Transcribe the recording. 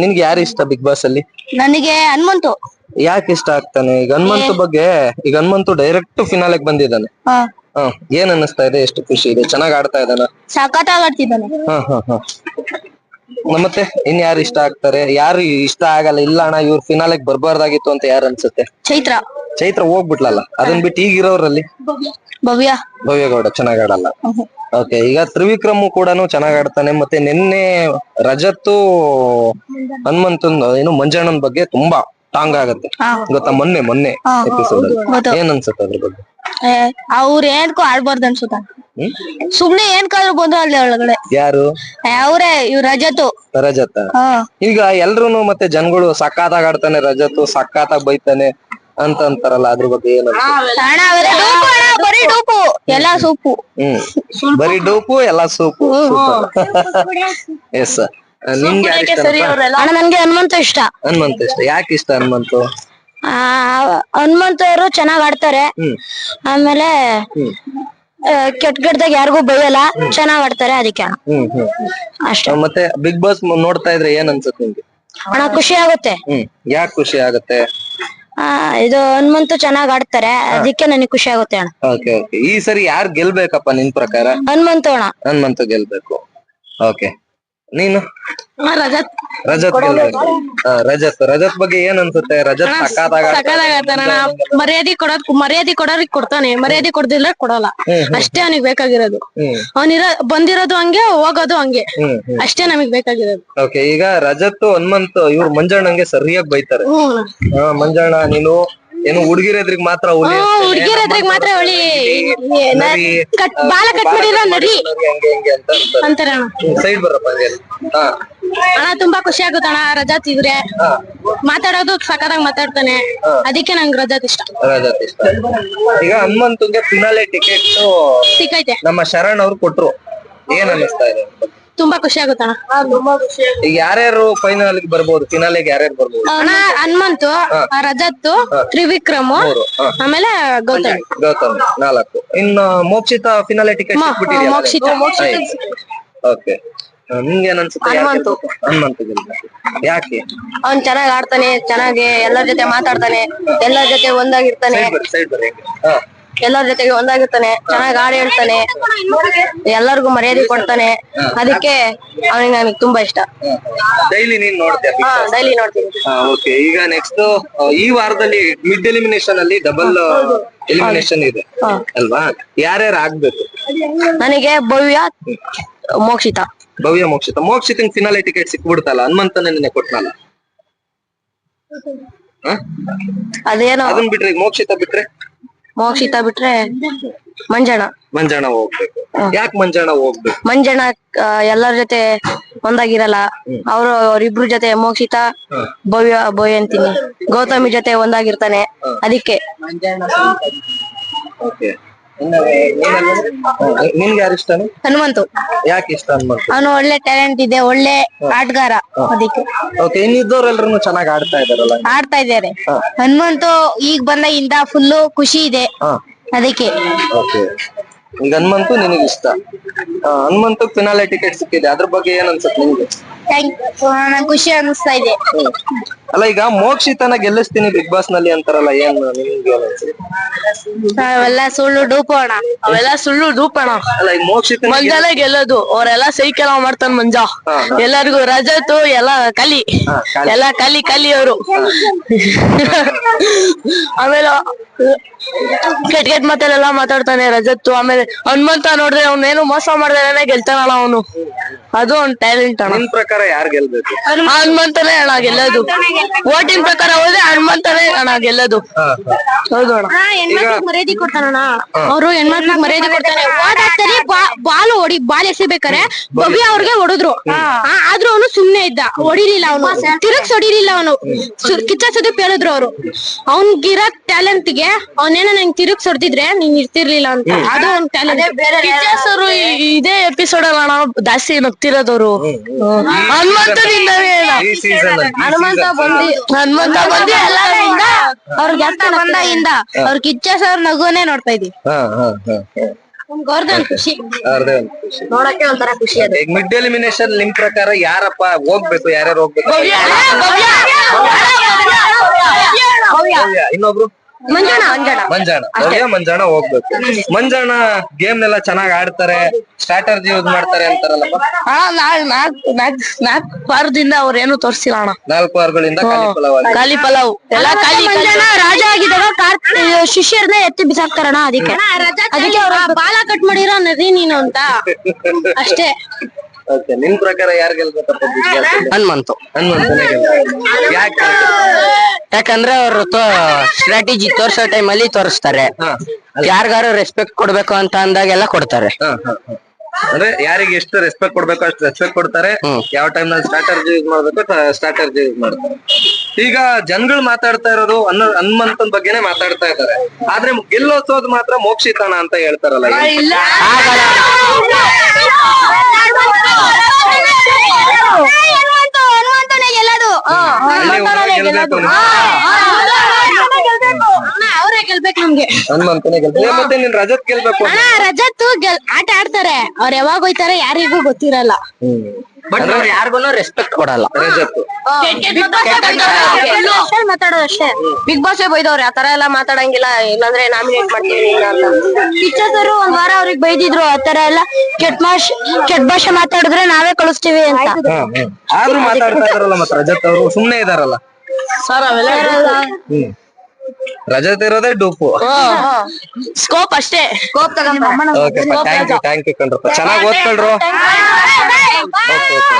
ನಿನ್ಗೆ ಯಾರು ಇಷ್ಟ ಬಿಗ್ ಬಾಸ್ ಅಲ್ಲಿ ನನಗೆ ಹನುಮಂತು ಯಾಕೆ ಇಷ್ಟ ಆಗ್ತಾನೆ ಈಗ ಹನುಮಂತು ಬಗ್ಗೆ ಈಗ ಹನುಮಂತು ಡೈರೆಕ್ಟ್ ಫಿನಾಲೆಗ್ ಬಂದಿದ್ದಾನೆ ಹಾ ಹ ಏನ್ ಅನ್ನಿಸ್ತಾ ಇದೆ ಎಷ್ಟು ಖುಷಿ ಇದೆ ಚೆನ್ನಾಗ್ ಆಡ್ತಾ ಇದ್ದಾನೆ ಸಖತ್ತಾಗಿ ಆಡ್ತಿದ್ದಾನೆ ಹ ಹ ಹ ಮತ್ತೆ ಇನ್ ಯಾರು ಇಷ್ಟ ಆಗ್ತಾರೆ ಯಾರು ಇಷ್ಟ ಆಗಲ್ಲ ಇಲ್ಲ ಅಣ್ಣ ಇವ್ರು ಫಿನಾಲೆಗ್ ಬರ್ಬಾರ್ದಾಗಿತ್ತು ಅಂತ ಯಾರು ಅನ್ಸುತ್ತೆ ಚೈತ್ರ ಚೈತ್ರ ಹೋಗ್ಬಿಟ್ಲಲ್ಲ? ಅದನ್ ಬಿಟ್ಟು ಈಗಿರೋರಲ್ಲಿ ಭವ್ಯ. ಗೌಡ ಚೆನ್ನಾಗ್ ಆಡಲ್ಲ ಓಕೆ ಈಗ ತ್ರಿವಿಕ್ರಮ್ ಕೂಡ ಚೆನ್ನಾಗ್ ಆಡ್ತಾನೆ ಮತ್ತೆ ನಿನ್ನೆ ರಜತ್ತು ಹನುಮಂತನ್ ಏನು ಮಂಜಣ್ಣನ್ ಬಗ್ಗೆ ತುಂಬಾ ಟಾಂಗ್ ಆಗತ್ತೆ. ಗೊತ್ತಾ? ಮೊನ್ನೆ ಮೊನ್ನೆ ಎಪಿಸೋಡ್. ಏನ್ ಅನ್ಸುತ್ತೆ ಅದ್ರ ಬಗ್ಗೆ? ಅವ್ರ ಏನ್ಕೋ ಆಡ್ಬಾರ್ದು ಅನ್ಸುತ್ತ. ಸುಮ್ನೆ ಏನ್ ಕಾದ್ರು ಬಂದ್ರು ಅಲ್ಲಿ ಒಳಗಡೆ. ಯಾರು? ಅವ್ರೇ ಇವ್ ರಜತು ರಜತ ಈಗ ಎಲ್ರು ಮತ್ತೆ ಜನಗಳು ಸಕ್ಕಾತಾಗ ಆಡ್ತಾನೆ ರಜತ್ ಸಕ್ಕಾತಾಗ ಬೈತಾನೆ. ಅಂತ ಅಂತಾರಲ್ಲ ಅದ್ರ ಬಗ್ಗೆ ಏನು ಬರೀ ಡೂಪು ಎಲ್ಲಾ ಸೂಪು. ಹ್ಮ್. ಬರೀ ಡೂಪು ಎಲ್ಲಾ ಸೂಪು. ಎಸ್ ನಿಮ್ಗೆ ಯಾರು ಇಷ್ಟ ಅಣ್ಣ ನನ್ಗೆ ಹನುಮಂತ ಇಷ್ಟ. ಹನುಮಂತ ಇಷ್ಟ. ಯಾಕೆ ಇಷ್ಟ ಹನುಮಂತು? ಆ, ಹನುಮಂತ ಅವರು ಚೆನ್ನಾಗ್ ಆಡ್ತಾರೆ. ಹ್ಮ್. ಆಮೇಲೆ ಕೆಟ್ಟ ಕೆಟ್ಟದಾಗ ಯಾರಿಗೂ ಬೈಯಲ್ಲ. ಚೆನ್ನಾಗ್ ಆಡ್ತಾರೆ ಅದಕ್ಕೆ. ಹ್ಮ್ ಹ್ಮ್ ಅಷ್ಟೇ. ಮತ್ತೆ ಬಿಗ್ ಬಾಸ್ ನೋಡ್ತಾ ಇದ್ರೆ ಏನ್ ಅನ್ಸುತ್ತೆ ನಿಮ್ಗೆ? ಅಣ್ಣ ಖುಷಿ ಆಗುತ್ತೆ. ಹ್ಮ್ ಯಾಕೆ ಖುಷಿ ಆಗತ್ತೆ? ಆ, ಇದು ಹನುಮಂತು ಚೆನ್ನಾಗ್ ಆಡ್ತಾರೆ. ಅದಕ್ಕೆ ನನಗೆ ಖುಷಿ ಆಗುತ್ತೆ ಅಣ್ಣ. Okay okay. ಈ ಸರಿ ಯಾರು ಗೆಲ್ಬೇಕಪ್ಪ ನಿನ್ ಪ್ರಕಾರ? ಹನುಮಂತ ಅಣ್ಣ. ಹನುಮಂತ ಗೆಲ್ಬೇಕು. ಓಕೆ. ನೀನು? ರಜತ್. ರಜತ್ ರಜತ್ ರಜತ್ ಬಗ್ಗೆ ಏನ್ ಅನ್ಸುತ್ತೆ ರಜತ್ ಮರ್ಯಾದೆ ಕೊಡೋದ್ ಮರ್ಯಾದೆ ಕೊಡೋರಿಗೆ ಕೊಡ್ತಾನೆ. ಮರ್ಯಾದೆ ಕೊಡ್ದಿಲ್ಲ ಕೊಡಲ್ಲ. ಅಷ್ಟೇ ಅವನಿಗೆ ಬೇಕಾಗಿರೋದು. ಅವನಿರ ಬಂದಿರೋದು ಹಂಗೆ ಹೋಗೋದು ಹಂಗೆ. ಅಷ್ಟೇ ನಮಗ್ ಬೇಕಾಗಿರೋದು. ಓಕೆ ಈಗ ರಜತ್ ಹನುಮಂತ್ ಇವ್ರು ಮಂಜಣ್ಣಂಗೆ ಸರಿಯಾಗಿ ಬೈತಾರೆ. ಮಂಜಣ್ಣ ನೀನು ಏನು ಹುಡುಗಿರೆದ್ರಿಗೆ ಮಾತ್ರ ಹುಲಿ ಹುಡುಗಿರ ಹುಡ್ಗಿರ್ ಎದ್ರಿಗೆ ಮಾತ್ರ ಹುಲಿ ಕಟ್ ಬಾಲ ಕಟ್ ಮಾಡಿರ ನರಿ. ನರಿ ಹಂಗೆ ಅಂತ ಅಂತಾರೆ. ಸೈಡ್ ಬರಪ್ಪ ಹಾ. ಅಣ್ಣ ತುಂಬಾ ಖುಷಿ ಆಗುತ್ತೆ ಅಣ್ಣ ರಜಾ ತಿದ್ರೆ. ಮಾತಾಡೋದು ಸಕದಾಗ ಮಾತಾಡ್ತಾನೆ. ಅದಕ್ಕೆ ನಂಗೆ ರಜಾ ಇಷ್ಟ. ರಜಾ ಇಷ್ಟ. ಈಗ ಹನುಮಂತಂಗೆ ಫಿನಾಲೆ ಟಿಕೆಟ್ ಸಿಕ್ಕೈತೆ. ನಮ್ಮ ಶರಣ್ ಅವ್ರು ಕೊಟ್ರು. ಏನ್ ಅನ್ನಿಸ್ತಾ ಇದೆ? ತುಂಬಾ ಖುಷಿ ಆಗುತ್ತೆ ಅಣ್ಣ ತುಂಬಾ ಖುಷಿ ಈಗ ಯಾರ್ಯಾರು ಫೈನಲ್ ಬರ್ಬೋದು? ಫಿನಾಲ್ ಯಾರ್ಯಾರು ಬರ್ಬೋದು? ಅಣ್ಣ ಹನುಮಂತು ರಜತ್ ತ್ರಿವಿಕ್ರಮ್ ಆಮೇಲೆ ಗೌತಮ್. ಗೌತಮ್ ನಾಲ್ಕು. ಇನ್ನು Mokshitha finale ticket Mokshitha. Okay. ಅನ್ಸುತ್ತೆ ಹನುಮಂತು. ಹನುಮಂತು ಯಾಕೆ? ಅವ್ನ್ ಚೆನ್ನಾಗ್ ಆಡ್ತಾನೆ ಚೆನ್ನಾಗಿ ಎಲ್ಲರ ಜೊತೆ ಮಾತಾಡ್ತಾನೆ ಎಲ್ಲರ ಜೊತೆ ಒಂದಾಗಿರ್ತಾನೆ. ಸೈಡ್ ಬರ್ರಿ ಸೈಡ್ ಬರ್ರಿ ಹಾ. ಎಲ್ಲರ ಜೊತೆಗೆ ಒಂದಾಗಿರ್ತಾನೆ ಚೆನ್ನಾಗಿ ಹಾಡು ಹೇಳ್ತಾನೆ ಎಲ್ಲರಿಗೂ ಮರ್ಯಾದೆ ಕೊಡ್ತಾನೆ. ಅದಕ್ಕೆ ಅವನಿಗೆ ನನಗೆ ತುಂಬಾ ಇಷ್ಟ. ಡೈಲಿ ನೀನ್ ನೋಡ್ತೀಯ ಡೈಲಿ ನೋಡ್ತೀನಿ. ಓಕೆ ಈಗ ನೆಕ್ಸ್ಟ್ ಈ ವಾರದಲ್ಲಿ ಮಿಡ್ ಎಲಿಮಿನೇಷನ್ ಅಲ್ಲಿ ಡಬಲ್ ಎಲಿಮಿನೇಷನ್ ಇದೆ. ಅಲ್ವಾ? ಯಾರ್ಯಾರು ಆಗ್ಬೇಕು? ನನಗೆ ಭವ್ಯ ಮೋಕ್ಷಿತ. ಭವ್ಯ ಮೋಕ್ಷಿತ. ಮೋಕ್ಷಿತ ಫಿನಾಲೆ ಟಿಕೆಟ್ ಸಿಕ್ಬಿಡ್ತಲ್ಲ ಹನುಮಂತನೇ ನಿನ್ನೆ ಕೊಟ್ನಲ್ಲ? ಹ? ಅದೇನೋ ಅದನ್ ಬಿಟ್ರೆ ಈಗ ಮೋಕ್ಷಿತ ಬಿಟ್ರೆ? ಮೋಕ್ಷಿತ ಬಿಟ್ರೆ ಮಂಜಣ್ಣ ಮಂಜಾಣ ಹೋಗ್ಬೇಕು. ಯಾಕೆ ಮಂಜಾಣ ಹೋಗ್ಬೇಕು? ಮಂಜಣ್ಣ ಆ, ಎಲ್ಲರ ಜೊತೆ ಒಂದಾಗಿರಲ್ಲ. ಅವರು ಅವ್ರಿಬ್ರು ಜೊತೆ ಮೋಕ್ಷಿತ ಭವ್ಯ ಭವ್ಯ ಅಂತೀನಿ. ಗೌತಮಿ ಜೊತೆ ಒಂದಾಗಿರ್ತಾನೆ. ಅದಕ್ಕೆ. ಓಕೆ. ನಿನ್ಗೆ ಯಾರು ಇಷ್ಟನು ಹನುಮಂತು. ಯಾಕೆ ಇಷ್ಟ ಹನುಮಂತ? ಅವನು ಒಳ್ಳೆ ಟ್ಯಾಲೆಂಟ್ ಇದೆ ಒಳ್ಳೆ ಆಟಗಾರ ಅದಕ್ಕೆ. ಓಕೆ ಇನ್ನಿದ್ದವರೆಲ್ಲರೂ ಚೆನ್ನಾಗಿ ಆಡ್ತಾ ಇದಾರಲ್ಲ ಆಡ್ತಾ ಇದ್ದಾರೆ. ಹನುಮಂತು ಈಗ ಇಂದ ಫುಲ್ ಖುಷಿ ಇದೆ. ಅದಕ್ಕೆ. ಓಕೆ ಈಗ ಹನುಮಂತು ನಿನಗೆ ಇಷ್ಟ ಹನುಮಂತು ಫಿನಾಲೆ ಟಿಕೆಟ್ ಸಿಕ್ಕಿದೆ. ಅದ್ರ ಬಗ್ಗೆ ಏನ್ ಅನ್ಸುತ್ತೆ ನಿಮ್ಗೆ? ನಂಗೆ ಖುಷಿ ಅನಿಸ್ತಾ ಇದೆ. ಅಲ್ಲ ಈಗ ಮೋಕ್ಷಿತನ ಗೆಲ್ಲಿಸ್ತೀನಿ ಬಿಗ್ ಬಾಸ್ನಲ್ಲಿ ಅಂತಾರಲ್ಲ ಏನ್ ನಿಮ್ಗೆ ಅವೆಲ್ಲ ಸುಳ್ಳು ಡೂಪು ಅಣ್ಣ. ಅವೆಲ್ಲ ಸುಳ್ಳು ಡೂಪ್ ಅಣ್ಣ. ಅಲ್ಲ ಈಗ ಮೋಕ್ಷಿತನ ಮಂಜಾಲೆ ಗೆಲ್ಲೋದು. ಅವರೆಲ್ಲ ಸೈಕೆಲ್ ಮಾಡ್ತಾನ ಮಂಜ. ಎಲ್ಲರಿಗೂ ರಜತು ಎಲ್ಲ ಕಲಿ. ಎಲ್ಲ ಕಲಿ ಕಲಿ ಅವರು ಆಮೇಲೆ ಕೆಟ್ ಕೆಟ್ ಮಾತಲ್ಲೆಲ್ಲ ಮಾತಾಡ್ತಾನೆ ರಜತ್ತು. ಆಮೇಲೆ ಹನುಮಂತ ನೋಡಿದ್ರೆ ಅವ್ನೇನು ಮೋಸ ಮಾಡ್ದೇನೆ ಗೆಲ್ತಾನಲ್ಲ ಅವನು. ಅದು ಒಂದ್ ಟ್ಯಾಲೆಂಟ್ ಅಣ್ಣ. ಪ್ರಕಾರ ಯಾರು ಗೆಲ್ಬೇಕು? ಹನುಮಂತನೇ ಅಣ್ಣ ಗೆಲ್ಲೋದು. ಓಟಿನ ಪ್ರಕಾರ ಹೋದ್ರೆ ಹನುಮಂತನೇ ಅಣ್ಣ ಗೆಲ್ಲೋದು. ಹೌದು ಅಣ್ಣ ಹೆಣ್ಮಕ್ಳಿಗೆ ಮರ್ಯಾದೆ ಕೊಡ್ತಾನಣ್ಣ. ಅವರು ಹೆಣ್ಮಕ್ಳಿಗೆ ಮರ್ಯಾದೆ ಕೊಡ್ತಾನೆ ಓದಾಗ್ತಾರೆ ಬಾಲ್ ಹೊಡಿ ಬಾಲ್ ಎಸಿಬೇಕಾರೆ ಬಬಿ ಅವ್ರಿಗೆ ಹೊಡೆದ್ರು. ಆ, ಆದ್ರೂ ಅವನು ಸುಮ್ನೆ ಇದ್ದ. ಹೊಡಿಲಿಲ್ಲ ಅವನು. ತಿರುಗ್ಸ್ ಹೊಡಿಲಿಲ್ಲ ಅವನು. ಕಿಚ್ಚ ಸುದೀಪ್ ಹೇಳಿದ್ರು ಅವ್ನ್ ಅವ್ನ್ಗಿರೋ ಟ್ಯಾಲೆಂಟ್ಗೆ ಅವನೇನ ನಂಗೆ ತಿರುಗ್ ಸೊಡ್ತಿದ್ರೆ ನೀನ್ ಇರ್ತಿರ್ಲಿಲ್ಲ ಅಂತ. ಅದು ಒಂದ್ ಟ್ಯಾಲೆಂಟ್ ಅವರು ಇದೇ ಎಪಿಸೋಡ್ ಅಲ್ಲ ಜಾಸ್ತಿ ನಗ್ತಿರೋದವ್ರು? ಹನುಮಂತನಿಂದನೇ ಈ ಸೀಸನ್ ಹನುಮಂತ ಬಂದಿ ಹನುಮಂತ ಬಂದಿ ಎಲ್ಲರಿಂದ ಅವ್ರ ಜಾಸ್ತಿ ಬಂದಾಗಿಂದ ಅವ್ರ ಕಿಚ್ಚ ಸರ್ ನಗುವನೇ ನೋಡ್ತಾ ಇದೀವಿ ಹಾ ಹಾ ಹಾ. ಅವ್ರದ್ದು ಒಂದ್ ಖುಷಿ. ಅವ್ರದೇ ಒಂದು ಖುಷಿ. ನೋಡಕ್ಕೆ ಒಂಥರ ಖುಷಿ ಅದು. ಈಗ ಮಿಡ್ ಎಲಿಮಿನೇಷನ್ ನಿಮ್ ಪ್ರಕಾರ ಯಾರಪ್ಪ ಹೋಗ್ಬೇಕು ಯಾರ್ಯಾರು ಹೋಗ್ಬೇಕು? ಭವ್ಯ. ಇನ್ನೊಬ್ರು? ಮಂಜುಣ ಮಂಜುಣ. ಮಂಜಾಣ. ಹೋಗ್ಬೇಕು. ಮಂಜಾಣ ಗೇಮ್ ಎಲ್ಲ ಚೆನ್ನಾಗ್ ಆಡ್ತಾರೆ ಸ್ಟ್ರಾಟರ್ಜಿ ಯೂಸ್ ಮಾಡ್ತಾರೆ ಅಂತಾರಲ್ಲಪ್ಪ ಅಣ್ಣ ನಾಲ್ ನಾಲ್ಕ್ ನಾಲ್ಕ್ ನಾಲ್ಕ್ ವಾರದಿಂದ ಅವ್ರೇನು ತೋರ್ಸಿಲ್ಲ ಅಣ್ಣ. ನಾಲ್ಕು ವಾರಗಳಿಂದ ಖಾಲಿ ಫಲವಾಗಿ ಖಾಲಿ ಪಲಾವ್. ಎಲ್ಲ ಖಾಲಿ ಮಂಜಾಣ ರಾಜ ಆಗಿದಾಗ ಕಾರ್ತ್ ಶಿಷ್ಯರನ್ನೇ ಎತ್ತಿ ಬಿಸಾಕ್ತಾರಣ ಅದಕ್ಕೆ. ಅದಕ್ಕೆ ಅವ್ರ ಬಾಲ ಕಟ್ ಮಾಡಿರೋ ನದಿ ನೀನು ಅಂತ. ಅಷ್ಟೇ. ಓಕೆ ನಿಮ್ ಪ್ರಕಾರ ಯಾರು ಗೆಲ್ಬೇಕಪ್ಪ ಅಲ್ಲಿ? ಹನುಮಂತು. ಹನುಮಂತನೇ ಯಾಕೆ ಯಾಕಂದ್ರೆ ಅವರು ಸ್ಟ್ರಾಟಜಿ ತೋರ್ಸೋ ಟೈಮಲ್ಲಿ ತೋರಿಸ್ತಾರೆ. ಹಾ ಯಾರಿಗಾರು ರೆಸ್ಪೆಕ್ಟ್ ಕೊಡ್ಬೇಕು ಅಂತ ಅಂದಾಗೆಲ್ಲ ಕೊಡ್ತಾರೆ. ಹಾ, ಹಾ, ಹಾ. ಅಂದ್ರೆ ಯಾರಿಗೆ ಎಷ್ಟು ರೆಸ್ಪೆಕ್ಟ್ ಕೊಡ್ಬೇಕು ಅಷ್ಟು ರೆಸ್ಪೆಕ್ಟ್ ಕೊಡ್ತಾರೆ. ಯಾವ ಟೈಮ್ನಲ್ಲಿ ಸ್ಟ್ರಾಟರ್ಜಿ ಯೂಸ್ ಮಾಡ್ಬೇಕು ಸ್ಟ್ರಾಟರ್ಜಿ ಯೂಸ್ ಮಾಡ್ತಾರೆ? ಈಗ ಜನಗಳು ಮಾತಾಡ್ತಾ ಇರೋದು ಅನ್ನ ಹನುಮಂತನ್ ಬಗ್ಗೆನೇ ಮಾತಾಡ್ತಾ ಇದ್ದಾರೆ. ಆದ್ರೆ ಗೆಲ್ಲೋಸೋದು ಮಾತ್ರ ಮೋಕ್ಷಿತಾನ ಅಂತ ಹೇಳ್ತಾರಲ್ಲ? ಗೆಲ್ಬೇಕು ಗೆಲ್ಬೇಕು ಮತ್ತೆ ರಜತ್ ಗೆಲ್ಬೇಕು ಆಟ ಆಡ್ತಾರೆ ಅವ್ರ ಯಾವಾಗ ಹೋಯ್ತಾರೆ ಯಾರಿಗೂ ಗೊತ್ತಿರಲ್ಲ ಬಟ್ ಅವ್ರು ಯಾರಿಗೂ ರೆಸ್ಪೆಕ್ಟ್ ಕೊಡಲ್ಲ. ರಜತ್ ಮಾತಾಡೋದು ಅಷ್ಟೇ. ಬಿಗ್ ಬಾಸ್ ಬೈದವ್ರೆ ಆತರ ಎಲ್ಲ ಮಾತಾಡಂಗಿಲ್ಲ. ಇಲ್ಲಾಂದ್ರೆ ನಾಮಿನೇಟ್ ಮಾಡ್ತೀವಿ ಅವರು ಒಂದ್ ವಾರ ಅವ್ರಿಗೆ ಬೈದಿದ್ರು ಆತರ ಎಲ್ಲ ಕೆಟ್ಟ ಭಾಷೆ ಕೆಟ್ಟ ಭಾಷೆ ಮಾತಾಡಿದ್ರೆ ನಾವೇ ಕಳಿಸ್ತೀವಿ ಅಂತ. ಆದ್ರೂ ಮಾತಾಡ್ತಾ ಇದಾರಲ್ಲ ಮತ್ತೆ ರಜತ್ ಅವರು ಸುಮ್ನೆ ಇದಾರಲ್ಲ. ಸರ್ ಅವೆಲ್ಲ ರಜತ್ ಇರೋದೇ ಡೂಪು. ಸ್ಕೋಪ್ ಅಷ್ಟೇ. Scope okay thank you thank you ಕಣ್ರಪ್ಪ ಚೆನ್ನಾಗಿ ಓದ್ಕೊಳ್ರು. Okay okay